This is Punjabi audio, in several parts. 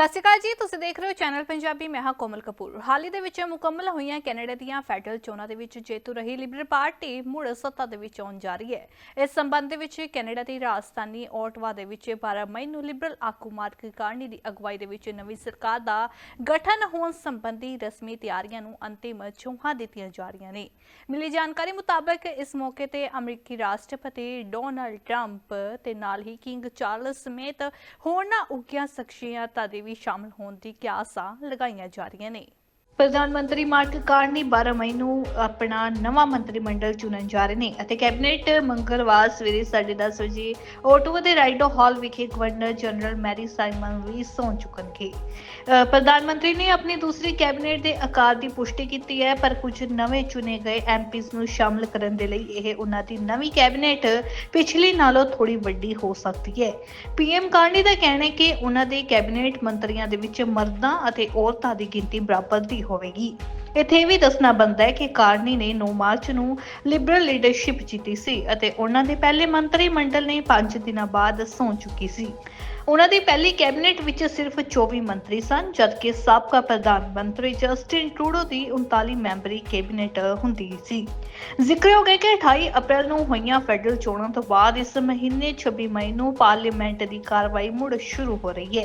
ਸਤਿ ਸ਼੍ਰੀ ਅਕਾਲ ਜੀ, ਤੁਸੀਂ ਦੇਖ ਰਹੇ ਹੋ ਚੈਨਲ ਪੰਜਾਬੀ, ਮੈਂ ਹਾਂ ਕੋਮਲ ਕਪੂਰ। ਹਾਲ ਹੀ ਦੇ ਵਿੱਚ ਮੁਕੰਮਲ ਹੋਈਆਂ ਕੈਨੇਡਾ ਦੀਆਂ ਫੈਡਰਲ ਚੋਣਾਂ ਦੇ ਵਿੱਚ ਜੇਤੂ ਰਹੀ ਲਿਬਰਲ ਪਾਰਟੀ ਮੁੜ ਸੱਤਾ ਦੇ ਵਿੱਚ ਆਉਣ ਜਾ ਰਹੀ ਹੈ। ਇਸ ਸੰਬੰਧ ਦੇ ਵਿੱਚ ਕੈਨੇਡਾ ਦੀ ਰਾਜਧਾਨੀ ਓਟਵਾ ਦੇ ਵਿੱਚ 12 ਮਈ ਨੂੰ ਲਿਬਰਲ ਆਗੂ ਮਾਰਕ ਕਾਰਨੀ ਦੀ ਅਗਵਾਈ ਦੇ ਵਿੱਚ ਨਵੀਂ ਸਰਕਾਰ ਦਾ ਗਠਨ ਹੋਣ ਸੰਬੰਧੀ ਰਸਮੀ ਤਿਆਰੀਆਂ ਨੂੰ ਅੰਤਿਮ ਚੋਹਾਂ ਦਿੱਤੀਆਂ ਜਾ ਰਹੀਆਂ ਨੇ। ਮਿਲੀ ਜਾਣਕਾਰੀ ਮੁਤਾਬਕ ਇਸ ਮੌਕੇ ਤੇ ਅਮਰੀਕੀ ਰਾਸ਼ਟਰਪਤੀ ਡੋਨਲਡ ਟਰੰਪ ਤੇ ਨਾਲ ਹੀ ਕਿੰਗ ਚਾਰਲਸ ਸਮੇਤ ਹੋਰਨਾਂ ਉੱਘੀਆਂ ਸ਼ਖਸੀਅਤਾਂ ਦੇ ਵੀ ਸ਼ਾਮਲ ਹੋਣ ਦੀ ਕਿਆਸਾਂ ਲਗਾਈਆਂ ਜਾ ਰਹੀਆਂ ਨੇ। ਪ੍ਰਧਾਨ ਮੰਤਰੀ ਮਾਰਕ ਕਾਰਨੀ 12 ਮਈ ਨੂੰ ਆਪਣਾ ਨਵਾਂ ਮੰਤਰੀ ਮੰਡਲ ਚੁਣਨ ਜਾ ਰਹੇ ਨੇ ਅਤੇ ਕੈਬਨਿਟ ਮੰਗਲਵਾਰ ਸਵੇਰੇ 10:30 ਵਜੇ ਓਟਵਾ ਦੇ ਰਾਈਡੋ ਹਾਲ ਵਿਖੇ ਗਵਰਨਰ ਜਨਰਲ ਮੈਰੀ ਸਾਈਮਨ ਵੀ ਸੌਂ ਚੁੱਕਣਗੇ। ਪ੍ਰਧਾਨ ਮੰਤਰੀ ਨੇ ਆਪਣੀ ਦੂਸਰੀ ਕੈਬਨਿਟ ਦੇ ਆਕਾਰ ਦੀ ਪੁਸ਼ਟੀ ਕੀਤੀ ਹੈ, ਪਰ ਕੁਝ ਨਵੇਂ ਚੁਣੇ ਗਏ ਐਮਪੀਜ਼ ਨੂੰ ਸ਼ਾਮਲ ਕਰਨ ਦੇ ਲਈ ਇਹ ਉਹਨਾਂ ਦੀ ਨਵੀਂ ਕੈਬਨਿਟ ਪਿਛਲੀ ਨਾਲੋਂ ਥੋੜੀ ਵੱਡੀ ਹੋ ਸਕਦੀ ਹੈ। ਪੀਐਮ ਕਾਰਨੀ ਦਾ ਕਹਿਣਾ ਹੈ ਕਿ ਉਹਨਾਂ ਦੇ ਕੈਬਨਿਟ ਮੰਤਰੀਆਂ ਦੇ ਵਿੱਚ ਮਰਦਾਂ ਅਤੇ ਔਰਤਾਂ ਦੀ ਗਿਣਤੀ ਬਰਾਬਰ ਦੀ ਹੋਵੇਗੀ। ਇੱਥੇ ਇਹ ਵੀ ਦੱਸਣਾ ਬਣਦਾ ਹੈ ਕਿ ਕਾਰਨੀ ਨੇ 9 ਮਾਰਚ ਨੂੰ ਲਿਬਰਲ ਲੀਡਰਸ਼ਿਪ ਜਿੱਤੀ ਸੀ ਅਤੇ ਉਹਨਾਂ ਦੇ ਪਹਿਲੇ ਮੰਤਰੀ ਮੰਡਲ ਨੇ 5 ਦਿਨਾਂ ਬਾਅਦ ਸੌਂ ਚੁੱਕੀ ਸੀ। ਉਹਨਾਂ ਦੀ ਪਹਿਲੀ ਕੈਬਨਿਟ ਵਿੱਚ ਸਿਰਫ 24 ਮੰਤਰੀ ਸਨ, ਜਦਕਿ ਸਾਬਕਾ ਪ੍ਰਧਾਨ ਮੰਤਰੀ ਜਸਟਿਨ ਟਰੂਡੋ ਦੀ 39 ਮੈਂਬਰੀ ਕੈਬਨਿਟ ਹੁੰਦੀ ਸੀ। ਜ਼ਿਕਰਯੋਗ ਹੈ ਕਿ 28 ਅਪ੍ਰੈਲ ਨੂੰ ਹੋਈਆਂ ਫੈਡਰਲ ਚੋਣਾਂ ਤੋਂ ਬਾਅਦ ਇਸ ਮਹੀਨੇ 26 ਮਈ ਨੂੰ ਪਾਰਲੀਮੈਂਟ ਦੀ ਕਾਰਵਾਈ ਮੁੜ ਸ਼ੁਰੂ ਹੋ ਰਹੀ ਹੈ।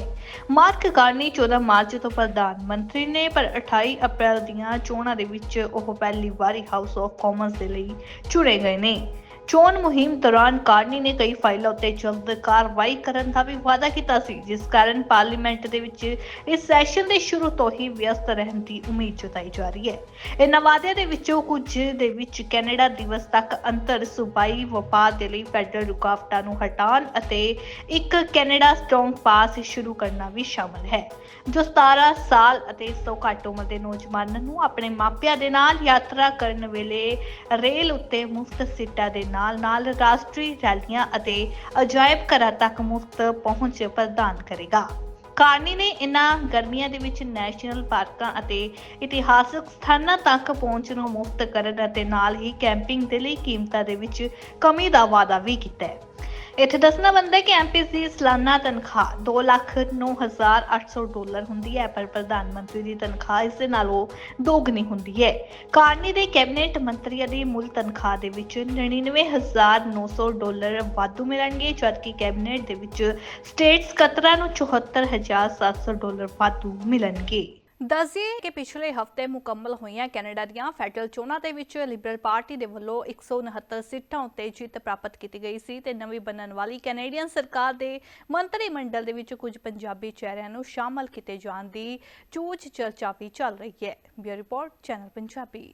ਮਾਰਕ ਕਾਰਨੀ 14 ਮਾਰਚ ਤੋਂ ਪ੍ਰਧਾਨ ਮੰਤਰੀ ਨੇ, ਪਰ 28 ਅਪ੍ਰੈਲ ਦੀਆਂ ਚੋਣਾਂ ਦੇ ਵਿੱਚ ਉਹ ਪਹਿਲੀ ਵਾਰੀ ਹਾਊਸ ਆਫ ਕਾਮਨਸ ਦੇ ਲਈ ਚੁਣੇ ਗਏ ਨੇ। ਚੋਣ ਮੁਹਿੰਮ ਦੌਰਾਨ ਕਾਰਨੀ ਨੇ ਕਈ ਫਾਈਲਾਂ ਉੱਤੇ ਜਲਦ ਕਾਰਵਾਈ ਕਰਨ ਦਾ ਵੀ ਵਾਅਦਾ ਕੀਤਾ ਸੀ, ਜਿਸ ਕਾਰਨ ਪਾਰਲੀਮੈਂਟ ਦੇ ਵਿੱਚ ਇਸ ਸੈਸ਼ਨ ਦੇ ਸ਼ੁਰੂ ਤੋਂ ਹੀ ਵਿਅਸਤ ਰਹਿਣ ਦੀ ਉਮੀਦ ਜਤਾਈ ਜਾ ਰਹੀ ਹੈ। ਇਹਨਾਂ ਵਾਅਦਿਆਂ ਦੇ ਵਿੱਚੋਂ ਕੁਝ ਦੇ ਵਿੱਚ ਕੈਨੇਡਾ ਦਿਵਸ ਤੱਕ ਅੰਤਰ ਸੂਬਾਈ ਵਪਾਰ ਦੇ ਲਈ ਫੈਡਰਲ ਰੁਕਾਵਟਾਂ ਨੂੰ ਹਟਾਉਣ ਅਤੇ ਇੱਕ ਕੈਨੇਡਾ ਸਟਰੋਂਗ ਪਾਸ ਸ਼ੁਰੂ ਕਰਨਾ ਵੀ ਸ਼ਾਮਲ ਹੈ, ਜੋ 17 ਸਾਲ ਅਤੇ ਇਸ ਤੋਂ ਘੱਟ ਉਮਰ ਦੇ ਨੌਜਵਾਨਾਂ ਨੂੰ ਆਪਣੇ ਮਾਪਿਆਂ ਦੇ ਨਾਲ ਯਾਤਰਾ ਕਰਨ ਵੇਲੇ ਰੇਲ ਉੱਤੇ ਮੁਫਤ ਸੀਟਾਂ ਦੇ ਨਾਲ ਨਾਲ ਰਾਸ਼ਟਰੀ ਰੈਲੀਆਂ ਅਤੇ ਅਜਾਇਬ ਘਰਾਂ ਤੱਕ ਮੁਫਤ ਪਹੁੰਚ ਪ੍ਰਦਾਨ ਕਰੇਗਾ। ਕਾਰਨੀ ਨੇ ਇਨ੍ਹਾਂ ਗਰਮੀਆਂ ਦੇ ਵਿੱਚ ਨੈਸ਼ਨਲ ਪਾਰਕਾਂ ਅਤੇ ਇਤਿਹਾਸਕ ਸਥਾਨਾਂ ਤੱਕ ਪਹੁੰਚ ਨੂੰ ਮੁਫਤ ਕਰਨ ਅਤੇ ਨਾਲ ਹੀ ਕੈਂਪਿੰਗ ਦੇ ਲਈ ਕੀਮਤਾਂ ਦੇ ਵਿੱਚ ਕਮੀ ਦਾ ਵਾਅਦਾ ਵੀ ਕੀਤਾ ਹੈ। ਇੱਥੇ ਦੱਸਣਾ ਬਣਦਾ ਹੈ ਕਿ ਐਮਪੀਸ ਦੀ ਸਾਲਾਨਾ ਤਨਖਾਹ 2,09,800 ਡਾਲਰ ਹੁੰਦੀ ਹੈ ਪਰ ਪ੍ਰਧਾਨ ਮੰਤਰੀ ਦੀ ਤਨਖਾਹ ਇਸ ਦੇ ਨਾਲੋਂ ਦੋਗੁਣੀ ਹੁੰਦੀ ਹੈ। ਕਾਰਨੀ ਦੇ ਕੈਬਨਿਟ ਮੰਤਰੀਆਂ ਦੀ ਮੁੱਲ ਤਨਖਾਹ ਦੇ ਵਿੱਚ 99,900 ਡਾਲਰ ਵਾਧੂ ਮਿਲਣਗੇ ਜਦਕਿ ਕੈਬਨਿਟ ਦੇ ਵਿੱਚ ਸਟੇਟ ਸਕੱਤਰਾਂ ਨੂੰ 74,700 ਡਾਲਰ ਵਾਧੂ ਮਿਲਣਗੇ। ਦੱਸਿਏ ਕਿ ਪਿਛਲੇ ਹਫ਼ਤੇ ਮੁਕੰਮਲ ਹੋਈਆਂ ਕੈਨੇਡਾ ਦੀਆਂ ਫੈਡਰਲ ਚੋਣਾਂ ਦੇ ਵਿੱਚ ਲਿਬਰਲ ਪਾਰਟੀ ਦੇ ਵੱਲੋਂ 169 ਸੀਟਾਂ ਉੱਤੇ ਜਿੱਤ ਪ੍ਰਾਪਤ ਕੀਤੀ ਗਈ ਸੀ ਤੇ ਨਵੀਂ ਬਣਨ ਵਾਲੀ ਕੈਨੇਡੀਅਨ ਸਰਕਾਰ ਦੇ ਮੰਤਰੀ ਮੰਡਲ ਦੇ ਵਿੱਚ ਕੁਝ ਪੰਜਾਬੀ ਚਿਹਰਿਆਂ ਨੂੰ ਸ਼ਾਮਲ ਕੀਤੇ ਜਾਣ ਦੀ ਚੂਚ ਚਰਚਾ ਵੀ ਚੱਲ ਰਹੀ ਹੈ। Bureau report channel Punjabi